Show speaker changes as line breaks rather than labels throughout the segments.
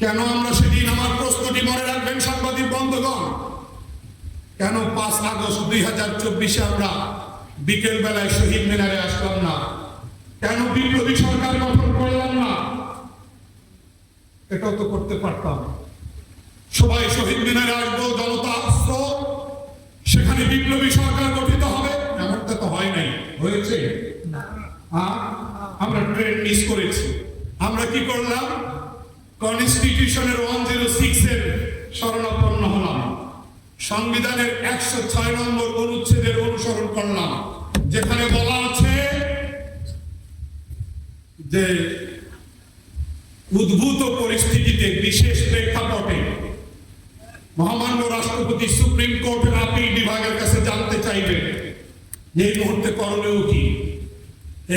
কেন আমরা সেদিন আমার প্রস্তুতি মনে রাখবেন সাংবাদিক বন্ধুগণ? কেন পাঁচ আগস্ট দুই হাজার চব্বিশে আমরা বিকেল বেলায় শহীদ মিনারে আসলাম না? কেন বিপ্লবী সরকার গঠন করলাম না? এটাও তো করতে পারতাম। সবাই শহীদ মিনারে আসব জনতা আসতো সেখানে বিপ্লবী সরকার গঠিত হবে? এমনটা তো হয় নাই। হয়েছে? হ্যাঁ? আমরা ট্রেন মিস করেছি। আমরা কি করলাম? কনস্টিটিউশনের ওয়ান জিরো সিক্স এর শরণাপন্ন হলাম। সংবিধানের একশো ছয় নম্বর অনুচ্ছেদের অনুসরণ করলাম। যেখানে বলা আছে যে উদ্ভূত পরিস্থিতিতে বিশেষ প্রেক্ষাপটে মহামান্য রাষ্ট্রপতি সুপ্রিম কোর্টের আপিল বিভাগের কাছে জানতে চাইবেন যে এই মুহূর্তে করণীয় কি?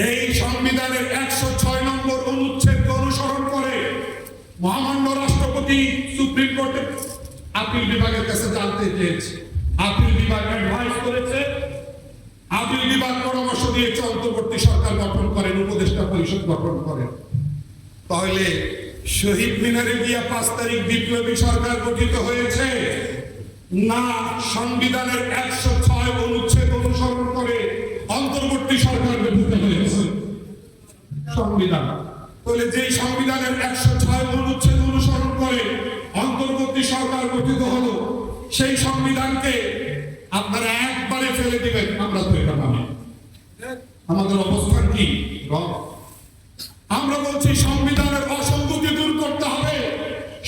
এই সংবিধানের একশো ছয় নম্বর করে মহামান্য রাষ্ট্রপতি সুপ্রিম কোর্টের আপিল বিভাগের কাছে জানতে চেয়েছে। আপিল বিভাগ অ্যাডভাইস করেছে, আপিল বিভাগ পরামর্শ দিয়েছে অন্তর্বর্তী সরকার গঠন করেন, উপদেষ্টা পরিষদ গঠন করেন। তাহলে শহীদ মিনারে গিয়া পাঁচ তারিখ বিপ্লবী সরকার গঠিত হয়েছে, না সংবিধানের একশো ছয় অনুচ্ছেদ অনুসরণ করে অন্তর্বর্তী সরকার গঠিত হয়েছে? সংবিধান। তাহলে যেই সংবিধানের একশো ছয় অনুচ্ছেদ অনুসরণ করে অন্তর্বর্তী সরকার গঠিত হলো, সেই সংবিধানকে আপনারা একবারে ফেলে দিবেন, আমরা তো এটা পাবো আমাদের অবস্থান কি আমরা বলছি সংবিধানের অসঙ্গতি দূর করতে হবে।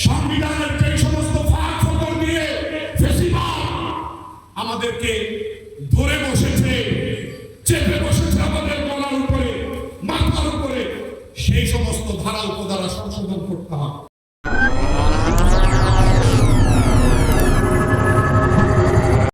সংবিধানের সেই সমস্ত ফাঁক ফকর দিয়ে আমাদেরকে ধরে বসেছে, চেপে বসে সমস্ত ধারা উপধারা সংশোধন করতে হবে।